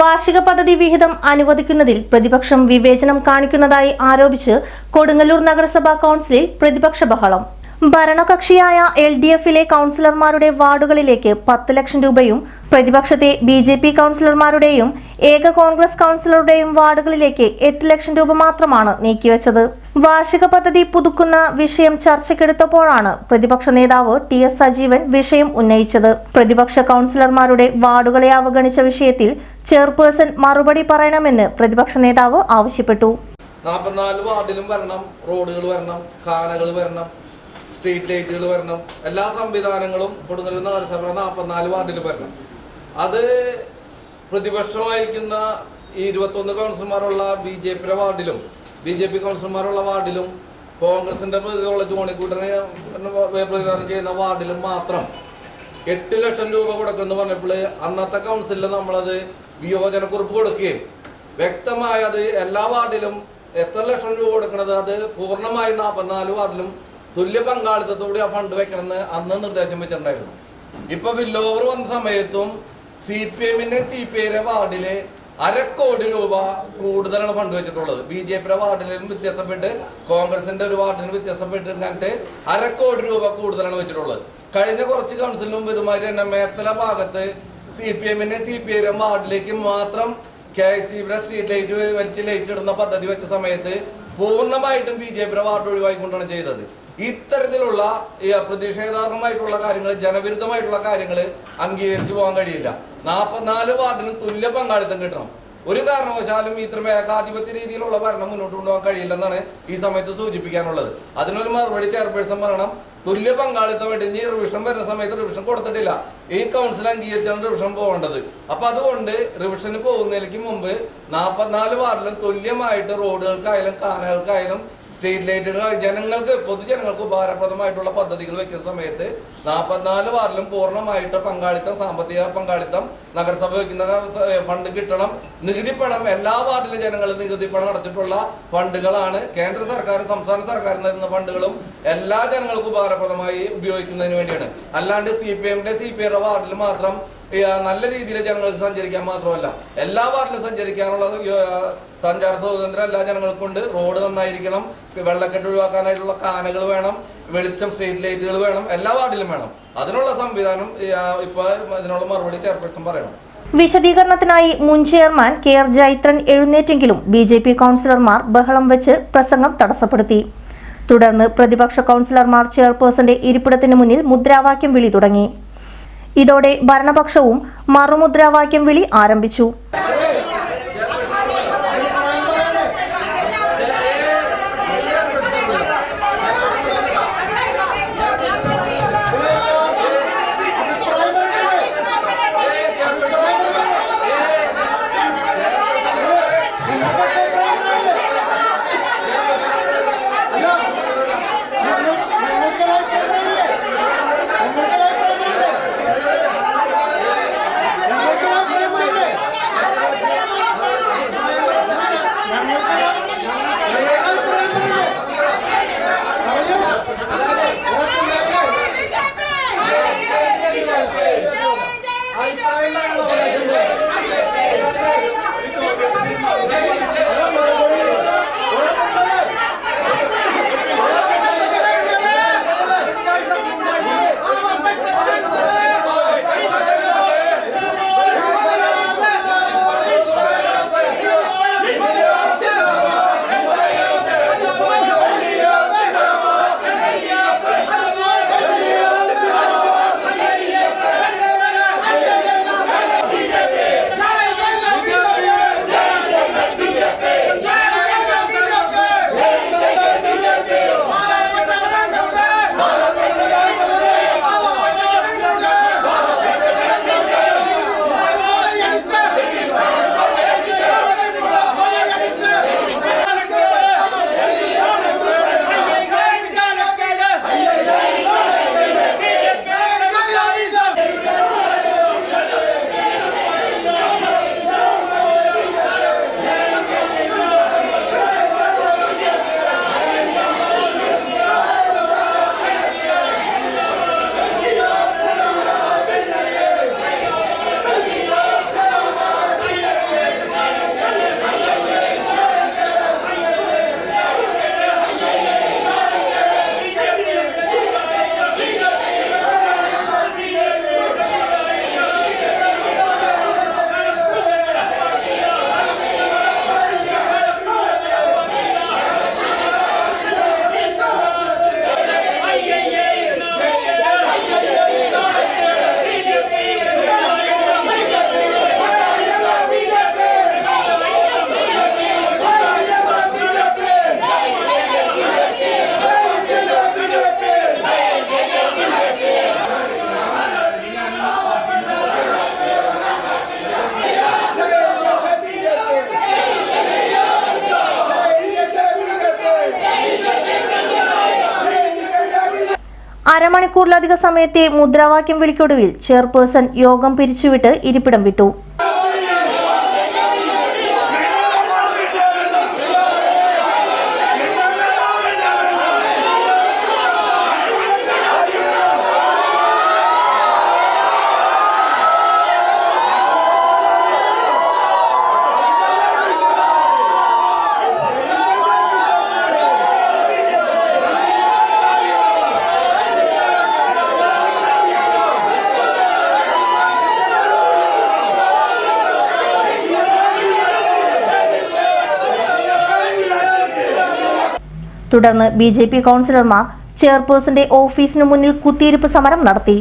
വാർഷിക പദ്ധതി വിഹിതം അനുവദിക്കുന്നതിൽ പ്രതിപക്ഷം വിവേചനം കാണിക്കുന്നതായി ആരോപിച്ച് കൊടുങ്ങല്ലൂർ നഗരസഭാ കൌൺസിലിൽ പ്രതിപക്ഷ ബഹളം. ഭരണകക്ഷിയായ എൽ ഡി എഫിലെ കൌൺസിലർമാരുടെ വാർഡുകളിലേക്ക് പത്ത് ലക്ഷം രൂപയും പ്രതിപക്ഷത്തെ ബി ജെ പി കൌൺസിലർമാരുടെയും ഏക കോൺഗ്രസ് കൌൺസിലറുടെയും വാർഡുകളിലേക്ക് എട്ട് ലക്ഷം രൂപ മാത്രമാണ് നീക്കിവെച്ചത്. വാർഷിക പദ്ധതി പുതുക്കുന്ന വിഷയം ചർച്ചയ്ക്കെടുത്തപ്പോഴാണ് പ്രതിപക്ഷ നേതാവ് ടി എസ് സജീവൻ വിഷയം ഉന്നയിച്ചത്. പ്രതിപക്ഷ കൌൺസിലർമാരുടെ വാർഡുകളെ അവഗണിച്ച വിഷയത്തിൽ ചെയർപേഴ്സൺ മറുപടി പറയണമെന്ന് പ്രതിപക്ഷ നേതാവ് ആവശ്യപ്പെട്ടു. നാൽപ്പത്തിനാല് വാർഡിലും വരണം റോഡുകൾ വരണം കാനകൾ വരണം സ്ട്രീറ്റ് ലൈറ്റുകൾ വരണം എല്ലാ സംവിധാനങ്ങളും കൊടുങ്ങല്ലൂർ നഗരസഭ നാൽപ്പത്തിനാല് വാർഡിൽ വരണം. അത് പ്രതിപക്ഷമായിരിക്കുന്ന ഈ ഇരുപത്തൊന്ന് കൗൺസിലർമാരുള്ള ബി ജെ പിയുടെ വാർഡിലും ബി ജെ പി കൗൺസിലർമാരുള്ള വാർഡിലും കോൺഗ്രസിന്റെ പ്രതിനിധിയുള്ള ജോണിക്കൂട്ടനെ പ്രതിനിധാനം ചെയ്യുന്ന വാർഡിലും മാത്രം എട്ട് ലക്ഷം രൂപ കൊടുക്കുമെന്ന് പറഞ്ഞപ്പോൾ അന്നത്തെ കൗൺസിലിൽ നമ്മളത് വിയോജനക്കുറിപ്പ് കൊടുക്കുകയും വ്യക്തമായി അത് എല്ലാ വാർഡിലും എത്ര ലക്ഷം രൂപ കൊടുക്കണത് അത് പൂർണമായി നാൽപ്പത്തിനാല് വാർഡിലും തുല്യ പങ്കാളിത്തത്തോടെ ആ ഫണ്ട് വെക്കണമെന്ന് അന്ന് നിർദ്ദേശം വെച്ചിട്ടുണ്ടായിരുന്നു. ഇപ്പൊ വില്ലോവർ വന്ന സമയത്തും സി പി എമ്മിന്റെ സി പി ഐയുടെ വാർഡിൽ അരക്കോടി രൂപ കൂടുതലാണ് ഫണ്ട് വെച്ചിട്ടുള്ളത്. ബി ജെ പിയുടെ വാർഡിലും വ്യത്യാസപ്പെട്ട് കോൺഗ്രസിന്റെ ഒരു വാർഡിന് വ്യത്യാസപ്പെട്ട് കണ്ടിട്ട് അരക്കോടി രൂപ കൂടുതലാണ് വെച്ചിട്ടുള്ളത്. കഴിഞ്ഞ കുറച്ച് കൗൺസിലിന് ഇതുമാതിരി തന്നെ മേത്തല ഭാഗത്ത് സി പി എമ്മിന്റെ സി പി ഐയുടെ വാർഡിലേക്ക് മാത്രം K I C street light വലിച്ച് ലൈറ്റ് ഇടുന്ന പദ്ധതി വെച്ച സമയത്ത് പൂർണമായിട്ടും ബി ജെ പിയുടെ വാർഡ് ഒഴിവാക്കിക്കൊണ്ടാണ് ചെയ്തത്. ഇത്തരത്തിലുള്ള പ്രതിഷേധാർഹമായിട്ടുള്ള കാര്യങ്ങൾ ജനവിരുദ്ധമായിട്ടുള്ള കാര്യങ്ങൾ അംഗീകരിച്ചു പോകാൻ കഴിയില്ല. നാൽപ്പത്തിനാല് വാർഡിനും തുല്യ പങ്കാളിത്തം കിട്ടണം. ഒരു കാരണവശാലും ഇത്തരം ഏകാധിപത്യ രീതിയിലുള്ള ഭരണം മുന്നോട്ട് കൊണ്ടുപോകാൻ കഴിയില്ലെന്നാണ് ഈ സമയത്ത് സൂചിപ്പിക്കാനുള്ളത്. അതിനൊരു മറുപടി ചെയർപേഴ്സൺ പറയണം. തുല്യ പങ്കാളിത്തമായിട്ട് ഇനി റിവിഷൻ വരുന്ന സമയത്ത് റിവിഷൻ കൊടുത്തിട്ടില്ല. ഈ കൗൺസിൽ അംഗീകരിച്ചാണ് റിവിഷൻ പോകേണ്ടത്. അപ്പൊ അതുകൊണ്ട് റിവിഷന് പോകുന്നതിലേക്ക് മുമ്പ് നാൽപ്പത്തിനാല് വാർഡിലും തുല്യമായിട്ട് റോഡുകൾക്കായാലും കാനകൾക്കായാലും സ്ട്രീറ്റ് ലൈറ്റുകൾ ജനങ്ങൾക്ക് പൊതുജനങ്ങൾക്ക് ഉപകാരപ്രദമായിട്ടുള്ള പദ്ധതികൾ വെക്കുന്ന സമയത്ത് നാൽപ്പത്തിനാല് വാർഡിലും പൂർണമായിട്ട് പങ്കാളിത്തം സാമ്പത്തിക പങ്കാളിത്തം നഗരസഭ വെക്കുന്ന ഫണ്ട് കിട്ടണം. നികുതി പണം എല്ലാ വാർഡിലെ ജനങ്ങൾ നികുതി പണം അടച്ചിട്ടുള്ള ഫണ്ടുകളാണ് കേന്ദ്ര സർക്കാർ സംസ്ഥാന സർക്കാർ നൽകുന്ന ഫണ്ടുകളും എല്ലാ ജനങ്ങൾക്കും ഉപകാരപ്രദമായി ഉപയോഗിക്കുന്നതിന് വേണ്ടിയാണ്. അല്ലാണ്ട് സി പി എമ്മിന്റെ സി പി ഐയുടെ വാർഡിൽ മാത്രം നല്ല രീതിയിൽ ജനങ്ങൾക്ക് സഞ്ചരിക്കാൻ മാത്രമല്ല എല്ലാ വാർഡിലും സഞ്ചരിക്കാനുള്ള സഞ്ചാര സ്വാതന്ത്ര്യം എല്ലാ ജനങ്ങൾക്കും ഉണ്ട്. റോഡ് നന്നായിരിക്കണം വെള്ളക്കെട്ട് ഒഴിവാക്കാനായിട്ടുള്ള കാനകൾ വേണം വെളിച്ചം സ്ട്രീറ്റ് ലൈറ്റുകൾ വേണം എല്ലാ വാർഡിലും വേണം. അതിനുള്ള സംവിധാനം ഇപ്പൊ ഇതിനുള്ള മറുപടി ചെയർപേഴ്സൺ പറയണം. വിശദീകരണത്തിനായി മുൻ ചെയർമാൻ കെ ആർ ജൈത്രൻ എഴുന്നേറ്റെങ്കിലും ബി ജെ പി കൗൺസിലർമാർ ബഹളം വെച്ച് പ്രസംഗം തടസ്സപ്പെടുത്തി. തുടർന്ന് പ്രതിപക്ഷ കൗൺസിലർമാർ ചെയർപേഴ്സന്റെ ഇരിപ്പിടത്തിന് മുന്നിൽ മുദ്രാവാക്യം വിളി തുടങ്ങി. ഇതോടെ ഭരണപക്ഷവും മറുമുദ്രാവാക്യം വിളി ആരംഭിച്ചു. അരമണിക്കൂറിലധിക സമയത്തെ മുദ്രാവാക്യം വിളിക്കൊടുവിൽ ചെയർപേഴ്സൺ യോഗം പിരിച്ചുവിട്ട് ഇരിപ്പിടം വിട്ടു തുടർന്ന് ബി ജെ പി കൗൺസിലർമാർ ചെയർപേഴ്സന്റെ ഓഫീസിനു മുന്നിൽ കുത്തിയിരിപ്പ് സമരം നടത്തി.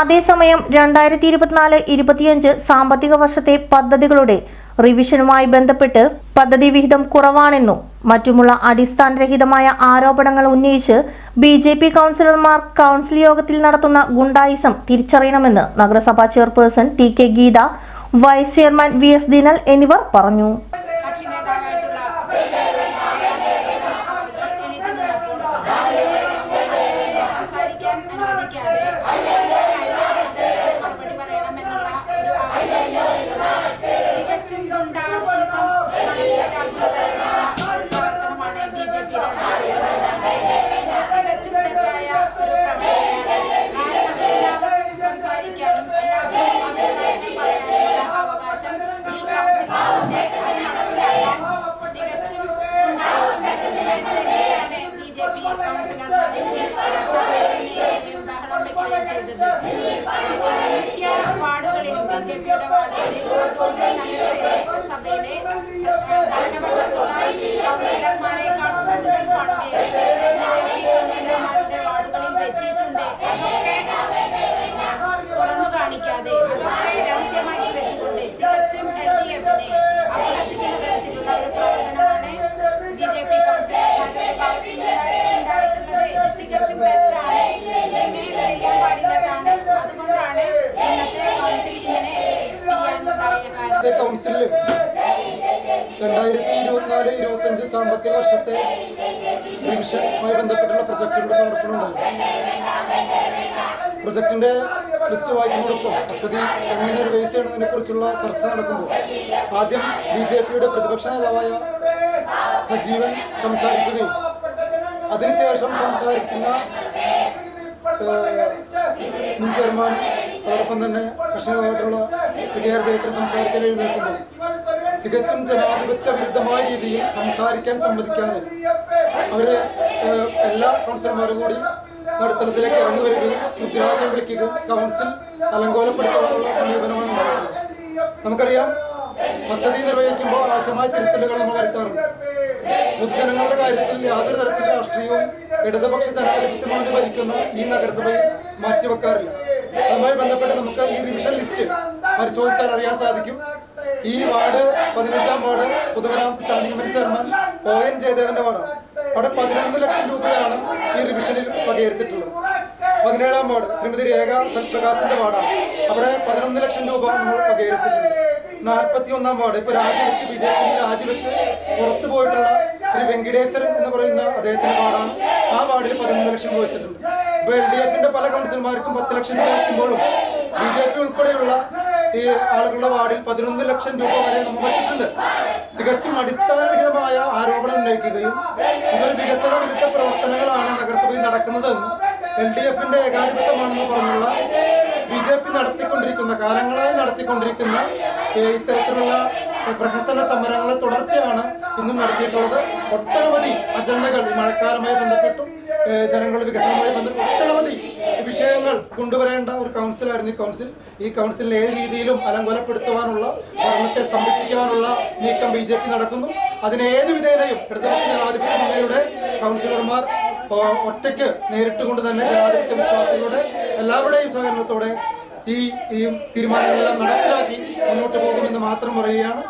അതേസമയം രണ്ടായിരത്തി ഇരുപത്തിനാല് ഇരുപത്തിയഞ്ച് സാമ്പത്തിക വർഷത്തെ പദ്ധതികളുടെ റിവിഷനുമായി ബന്ധപ്പെട്ട് പദ്ധതി വിഹിതം കുറവാണെന്നും മറ്റുമുള്ള അടിസ്ഥാനരഹിതമായ ആരോപണങ്ങൾ ഉന്നയിച്ച് ബി ജെ പി കൗൺസിലർമാർ കൗൺസിൽ യോഗത്തിൽ നടത്തുന്ന ഗുണ്ടായിസം തിരിച്ചറിയണമെന്ന് നഗരസഭാ chairperson T K Geetha vice chairman V S Dinal എന്നിവർ പറഞ്ഞു. രണ്ടായിരത്തി ഇരുപത്തിനാല് ഇരുപത്തഞ്ച് സാമ്പത്തിക വർഷത്തെ ഡിവിഷനുമായി ബന്ധപ്പെട്ടുള്ള പ്രൊജക്ടുകളുടെ സമർപ്പണം ഉണ്ടായിരുന്നു. പ്രൊജക്ടിന്റെ ലിസ്റ്റ് വായിക്കുന്നതോടൊപ്പം പദ്ധതി എങ്ങനെ റിവൈസ് ചെയ്യണമെന്നതിനെ കുറിച്ചുള്ള ചർച്ച നടക്കുമ്പോൾ ആദ്യം ബി ജെ പിയുടെ പ്രതിപക്ഷ നേതാവായ സജീവൻ സംസാരിക്കുകയും അതിനുശേഷം സംസാരിക്കുന്ന മുൻ ചെയർമാൻ അതോടൊപ്പം തന്നെ കക്ഷി നേതാവായിട്ടുള്ള ശ്രീ കെ ആർ ജയത്ര സംസാരിക്കാൻ എഴുന്നേൽക്കുമ്പോൾ തികച്ചും ജനാധിപത്യ വിരുദ്ധമായ രീതിയിൽ സംസാരിക്കാൻ സമ്മതിക്കാതെ അവർ എല്ലാ കൗൺസിലർമാരും കൂടി നടുത്തളത്തിലേക്ക് ഇറങ്ങി വരികയും മുദ്രാവാക്യം വിളിക്കുകയും കൗൺസിൽ അലങ്കോലപ്പെടുത്താനുള്ള സമീപനമാണ് ഉണ്ടായിട്ടുള്ളത്. നമുക്കറിയാം പദ്ധതി നിർവഹിക്കുമ്പോൾ ആവശ്യമായ തിരുത്തലുകൾ നമ്മൾ വരുത്താറുണ്ട്. പൊതുജനങ്ങളുടെ കാര്യത്തിൽ യാതൊരു തരത്തിലുള്ള രാഷ്ട്രീയവും ഇടതുപക്ഷ ജനാധിപത്യമാണ് ഭരിക്കുന്ന ഈ നഗരസഭയിൽ മാറ്റിവെക്കാറില്ല. അതുമായി ബന്ധപ്പെട്ട് നമുക്ക് ഈ റിവിഷൻ ലിസ്റ്റ് പരിശോധിച്ചാൽ അറിയാൻ സാധിക്കും. ഈ വാർഡ് പതിനഞ്ചാം വാർഡ് പൊതുമരാമത്ത് standing committee chairman O N ജയദേവന്റെ വാർഡാണ് അവിടെ പതിനൊന്ന് ലക്ഷം രൂപയാണ് ഈ റിവിഷനിൽ വകയിരുത്തിയിട്ടുള്ളത്. പതിനേഴാം വാർഡ് ശ്രീമതി രേഖ സൽപ്രകാശിന്റെ വാർഡാണ്. അവിടെ പതിനൊന്ന് ലക്ഷം രൂപ നമ്മൾ നാൽപ്പത്തി ഒന്നാം വാർഡ് ഇപ്പൊ രാജിവെച്ച് ബി ജെ പി രാജിവെച്ച് പുറത്തു പോയിട്ടുള്ള ശ്രീ വെങ്കടേശ്വരൻ എന്ന് പറയുന്ന അദ്ദേഹത്തിന്റെ വാർഡാണ്. ആ വാർഡിൽ പതിനൊന്ന് ലക്ഷം രൂപ വെച്ചിട്ടുണ്ട്. ഇപ്പൊ എൽ ഡി എഫിന്റെ പല കൗൺസിലർമാർക്കും പത്ത് ലക്ഷം രൂപ വയ്ക്കുമ്പോഴും ബി ജെ പി ഉൾപ്പെടെയുള്ള ഈ ആളുകളുടെ വാർഡിൽ പതിനൊന്ന് ലക്ഷം രൂപ വരെ നമ്മൾ വച്ചിട്ടുണ്ട്. തികച്ചും അടിസ്ഥാനരഹിതമായ ആരോപണം ഉന്നയിക്കുകയും ഇതൊരു വികസന വിരുദ്ധ പ്രവർത്തനങ്ങളാണ് നഗരസഭയിൽ നടക്കുന്നതെന്നും എൽ ഡി എഫിന്റെ ഏകാധിപത്യമാണെന്ന് പറഞ്ഞുള്ള ബി ജെ പി നടത്തിക്കൊണ്ടിരിക്കുന്ന കാലങ്ങളായി നടത്തിക്കൊണ്ടിരിക്കുന്ന ഇത്തരത്തിലുള്ള പ്രഹസന സമരങ്ങളെ തുടർച്ചയാണ് ഇന്നും നടത്തിയിട്ടുള്ളത്. ഒട്ടനവധി അജണ്ടകൾ മഴക്കാലമായി ബന്ധപ്പെട്ടും ജനങ്ങളുടെ വികസനവുമായി ബന്ധപ്പെട്ട് ഒട്ടനവധി വിഷയങ്ങൾ കൊണ്ടുവരേണ്ട ഒരു കൗൺസിലായിരുന്നു ഈ കൗൺസിൽ. ഈ കൗൺസിലിനെ ഏത് രീതിയിലും അലങ്കോലപ്പെടുത്തുവാനുള്ള ഭരണത്തെ സ്തംഭിപ്പിക്കാനുള്ള നീക്കം ബി ജെ പി നടക്കുന്നു. അതിനെ വിധേനയും ഇടതുപക്ഷ ജനാധിപത്യ മുന്നണിയുടെ കൗൺസിലർമാർ ഒറ്റയ്ക്ക് നേരിട്ട് കൊണ്ട് തന്നെ ജനാധിപത്യ വിശ്വാസികളുടെ എല്ലാവരുടെയും സഹകരണത്തോടെ ഈ ഈ തീരുമാനങ്ങളെല്ലാം നടപ്പിലാക്കി മുന്നോട്ട് പോകുമെന്ന് മാത്രം പറയുകയാണ്.